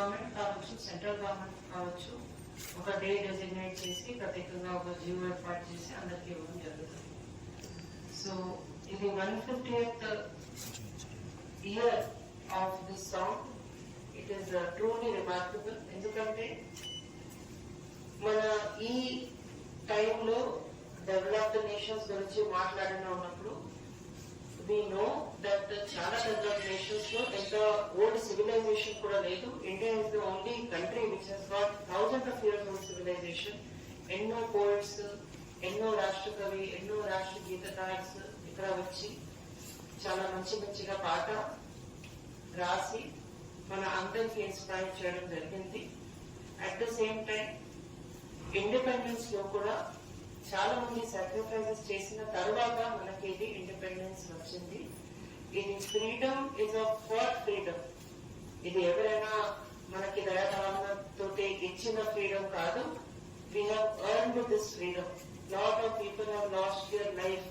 Government కావచ్చు central government కావచ్చు ఒక డే డెసిగ్నేట్ చేసి ప్రత్యేకంగా ఒక జీవో ఏర్పాటు చేసి అందరికీ ఇవ్వడం జరుగుతుంది. సో ఇది one fifty year of this song it is truly remarkable ఎందుకంటే మన ఈ టైంలో డెవలప్డ్ నేషన్స్ గురించి మాట్లాడిన ఉన్నప్పుడు వి నో దట్ చాలా డెవలప్డ్ ఓల్డ్ సివిలైజేషన్ కూడా లేదు. India is the only country which has got thousand of years old civilization ఎన్నో పోయిట్స్ ఎన్నో రాష్ట్ర కవి ఎన్నో రాష్ట్ర గీతకార్స్ ఇక్కడ వచ్చి చాలా మంచి మంచిగా పాట రాసి మన అందరికి ఇన్స్పైర్ చేయడం జరిగింది. అట్ ద సేమ్ టైం ఇండిపెండెన్స్లో కూడా చాలా మంది సాక్రిఫైసెస్ చేసిన తర్వాత మనకి ఇది ఇండిపెండెన్స్ వచ్చింది. ఇది freedom is a for freedom ఇది ఎవరైనా మనకి దయాభావనతో ఇచ్చిన ఫ్రీడమ్ కాదు we have earn this freedom lot of people have lost your life